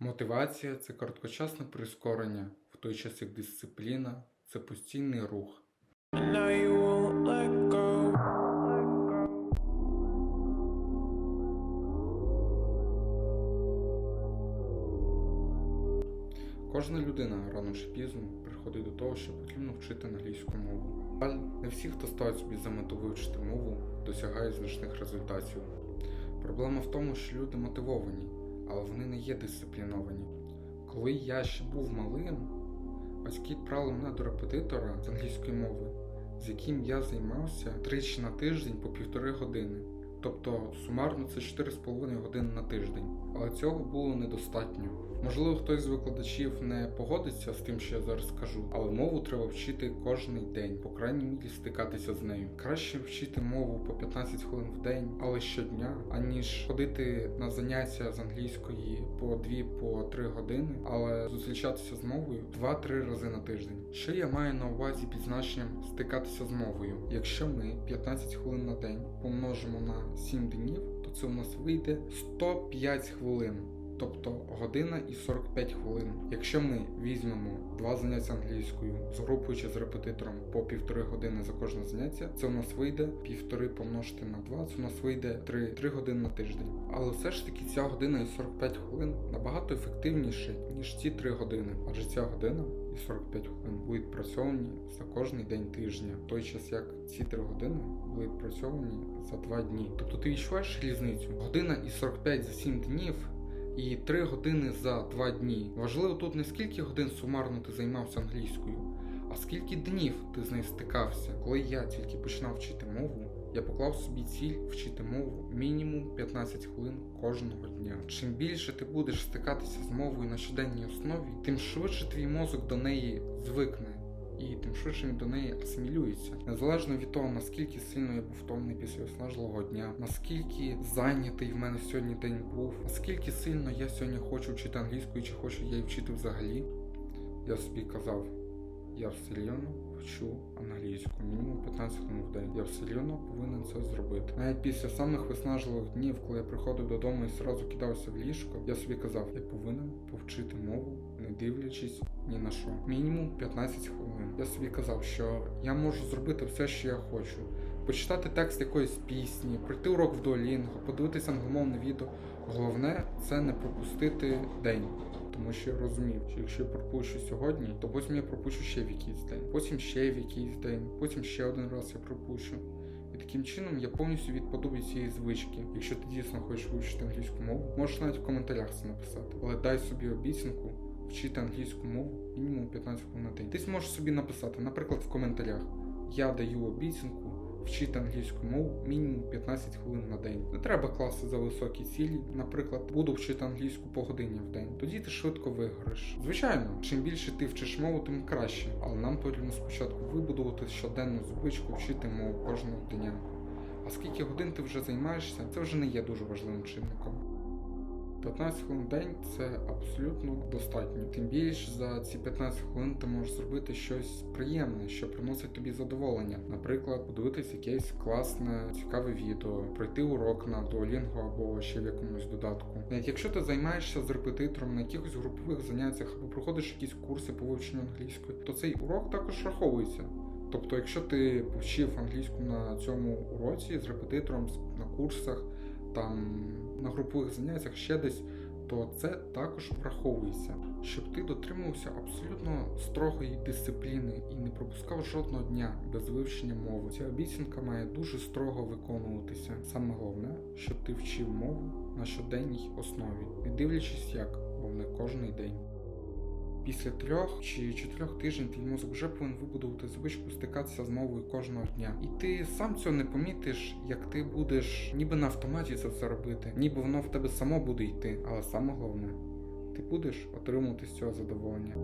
Мотивація це короткочасне прискорення, в той час як дисципліна це постійний рух. Кожна людина рано чи пізно приходить до того, що потрібно вчити англійську мову. Але не всі, хто ставить собі за мету вивчити мову, досягають значних результатів. Проблема в тому, що люди мотивовані, але вони не є дисципліновані. Коли я ще був малим, батьки відправили мене до репетитора з англійської мови, з яким я займався тричі на тиждень по півтори години. Тобто сумарно це 4,5 години на тиждень. Але цього було недостатньо. Можливо, хтось з викладачів не погодиться з тим, що я зараз скажу, але мову треба вчити кожний день, по крайній мірі стикатися з нею. Краще вчити мову по 15 хвилин в день, але щодня, аніж ходити на заняття з англійської по 2-3 години, але зустрічатися з мовою 2-3 рази на тиждень. Що я маю на увазі під значенням стикатися з мовою? Якщо ми 15 хвилин на день помножимо на 7 днів, то це у нас вийде 105 хвилин. Тобто година і 45 хвилин. Якщо ми візьмемо два заняття англійською з групою чи з репетитором по півтори години за кожне заняття, це у нас вийде півтори помножити на 2, це у нас вийде 3, 3 години на тиждень. Але все ж таки ця година і 45 хвилин набагато ефективніше, ніж ці 3 години. Адже ця година і 45 хвилин будуть відпрацьовані за кожний день тижня, в той час як ці 3 години були відпрацьовані за 2 дні. Тобто ти відчуваєш різницю? Година і 45 за 7 днів і 3 години за 2 дні. Важливо тут не скільки годин сумарно ти займався англійською, а скільки днів ти з нею стикався. Коли я тільки починав вчити мову, я поклав собі ціль вчити мову мінімум 15 хвилин кожного дня. Чим більше ти будеш стикатися з мовою на щоденній основі, тим швидше твій мозок до неї звикне. І тим швидше він до неї асимілюється. Незалежно від того, наскільки сильно я був втомлений після виснажливого дня, наскільки зайнятий в мене сьогодні день був, наскільки сильно я сьогодні хочу вчити англійською, чи хочу я її вчити взагалі, я собі казав, я все рівно вчу англійську, мінімум 15 хвилин в день. Я все рівно повинен це зробити. Навіть після самих виснажливих днів, коли я приходив додому і сразу кидався в ліжко, я собі казав, я повинен повчити мову, дивлячись ні на що. Мінімум 15 хвилин. Я собі казав, що я можу зробити все, що я хочу. Почитати текст якоїсь пісні, пройти урок в Duolingo, подивитися англомовне відео. Головне це не пропустити день. Тому що я розумів, що якщо я пропущу сьогодні, то потім я пропущу ще в якийсь день, потім ще в якийсь день, потім ще один раз я пропущу. І таким чином я повністю відпаду від цієї звички. Якщо ти дійсно хочеш вивчити англійську мову, можеш навіть в коментарях це написати. Але дай собі обіцянку вчити англійську мову мінімум 15 хвилин на день. Ти зможеш собі написати, наприклад, в коментарях. Я даю обіцянку вчити англійську мову мінімум 15 хвилин на день. Не треба класти за високі цілі. Наприклад, буду вчити англійську по годині в день. Тоді ти швидко вигориш. Звичайно, чим більше ти вчиш мову, тим краще. Але нам потрібно спочатку вибудувати щоденну звичку вчити мову кожного дня. А скільки годин ти вже займаєшся, це вже не є дуже важливим чинником. 15 хвилин в день це абсолютно достатньо. Тим більше за ці 15 хвилин ти можеш зробити щось приємне, що приносить тобі задоволення. Наприклад, подивитись якесь класне, цікаве відео, пройти урок на Duolingo або ще в якомусь додатку. Навіть якщо ти займаєшся з репетитором на якихось групових заняттях або проходиш якісь курси по вивченню англійської, то цей урок також раховується. Тобто, якщо ти повчив англійську на цьому уроці з репетитором на курсах, там на групових заняттях ще десь, то це також враховується, щоб ти дотримувався абсолютно строгої дисципліни і не пропускав жодного дня без вивчення мови. Ця обіцянка має дуже строго виконуватися. Саме головне, щоб ти вчив мову на щоденній основі, не дивлячись як, вони кожний день. Після трьох чи чотирьох тижнів твій мозок вже повинен вибудувати звичку стикатися з мовою кожного дня. І ти сам цього не помітиш, як ти будеш ніби на автоматі це все робити, ніби воно в тебе само буде йти. Але саме головне, ти будеш отримувати з цього задоволення.